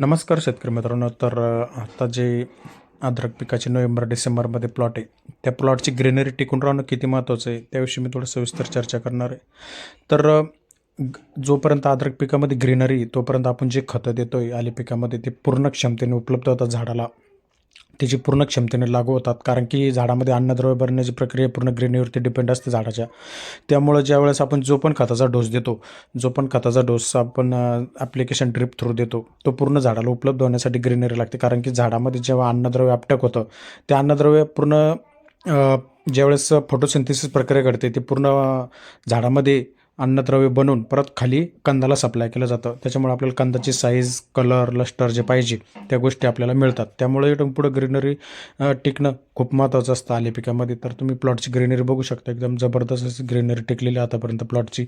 नमस्कार शेतकरी मित्रांनो. तर आता जे अद्रक पिकाचे नोव्हेंबर डिसेंबरमध्ये प्लॉट आहे त्या प्लॉटची ग्रीनरी टिकून राहणं किती महत्त्वाचं आहे त्याविषयी मी थोडं सविस्तर चर्चा करणार आहे. तर जोपर्यंत अद्रक पिकामध्ये ग्रीनरी तोपर्यंत आपण जे खतं देतो आहे आली पिकामध्ये ते पूर्ण क्षमतेने उपलब्ध होतात झाडाला. त्याची पूर्ण क्षमतेने लागू होतात. कारण की झाडामध्ये अन्नद्रव्य भरण्याची प्रक्रिया पूर्ण ग्रेनीवरती डिपेंड असते झाडाच्या. त्यामुळं ज्यावेळेस आपण जो पण खताचा डोस देतो जो पण खताचा डोस आपण ॲप्लिकेशन ड्रिप थ्रू देतो तो पूर्ण झाडाला उपलब्ध होण्यासाठी ग्रीनरी लागते. कारण की झाडामध्ये जेव्हा अन्नद्रव्य अपटक होतं ते अन्नद्रव्य पूर्ण ज्यावेळेस फोटोसिंथेसिस प्रक्रिया घडते ते पूर्ण झाडामध्ये अन्नद्रव्य बनवून परत खाली कंदाला सप्लाय केलं जातं. त्याच्यामुळे आपल्याला कंदाची साईज कलर लस्टर जे पाहिजे त्या गोष्टी आपल्याला मिळतात. त्यामुळे पुढं ग्रीनरी टिकणं खूप महत्त्वाचं असतं आले पिकामध्ये. तर तुम्ही प्लॉटची ग्रीनरी बघू शकता. एकदम जबरदस्त अशी ग्रीनरी टिकलेली आतापर्यंत प्लॉटची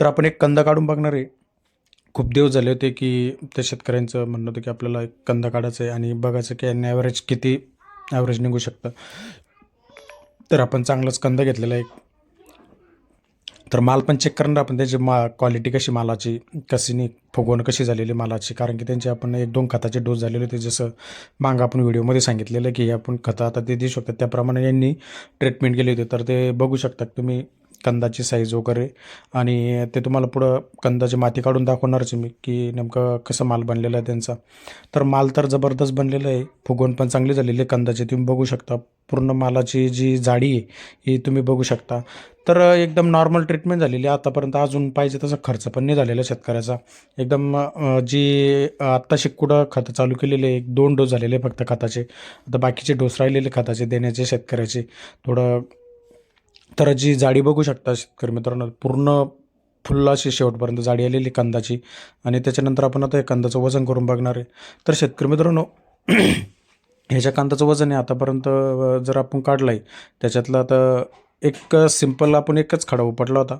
तर आपण एक कंदा काढून बघणार आहे. खूप दिवस झाले होते की त्या शेतकऱ्यांचं म्हणणं होतं की आपल्याला एक कंदा काढायचं आहे आणि बघायचं की याने ॲव्हरेज किती ॲव्हरेज निघू शकतं. तर आपण चांगलाच कंदा घेतलेला आहे. तर माल पण चेक करणार आपण त्याची मा क्वालिटी कशी मालाची कशी नि फुगवण कशी झालेली मालाची? कारण की त्यांचे आपण एक दोन खताचे डोस झालेले होते. जसं मागं आपण व्हिडिओमध्ये सांगितलेलं की हे आपण खतं आता ते देऊ शकतात. त्याप्रमाणे यांनी ट्रीटमेंट केली होती. तर ते बघू शकता तुम्ही कंदाची साईज वगैरे. आणि ते तुम्हाला पुढं कंदाची माती काढून दाखवणारच मी की नेमकं कसं माल बनलेला आहे त्यांचा. तर माल तर जबरदस्त बनलेला आहे फुगवण पण चांगली झालेली आहे कंदाची तुम्ही बघू शकता. पूर्ण मालाची जी जाडी आहे ही तुम्ही बघू शकता. तर एकदम नॉर्मल ट्रीटमेंट झालेली आहे. आतापर्यंत अजून पाहिजे तसा खर्च पण नाही झालेला शेतकऱ्याचा. एकदम जी आत्ता कुठं खतं चालू केलेले एक दोन डोस झालेले आहे फक्त खताचे. आता बाकीचे डोस राहिलेले खताचे देण्याचे शेतकऱ्याचे. थोडं तर जी जाडी बघू शकता शेतकरी मित्रांनो पूर्ण फुल्ल अशी शेवटपर्यंत जाडी आलेली कंदाची. आणि त्याच्यानंतर आपण आता हे कंदाचं वजन करून बघणार आहे. तर शेतकरी मित्रांनो ह्याच्या कांद्याचं वजन आहे आतापर्यंत जर आपण काढलं आहे त्याच्यातलं आता एक सिंपल आपण एकच खडा उपटला होता.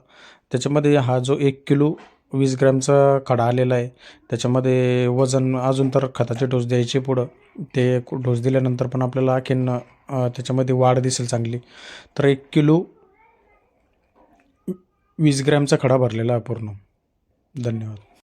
त्याच्यामध्ये हा जो एक किलो वीस ग्रॅमचा खडा आलेला आहे त्याच्यामध्ये वजन अजून तर खताचे डोस द्यायचे पुढं. ते डोस दिल्यानंतर पण आपल्याला आणखीन त्याच्यामध्ये वाढ दिसेल चांगली. तर एक किलो वीस ग्रॅमचा खडा भरलेला आहे पूर्ण. धन्यवाद.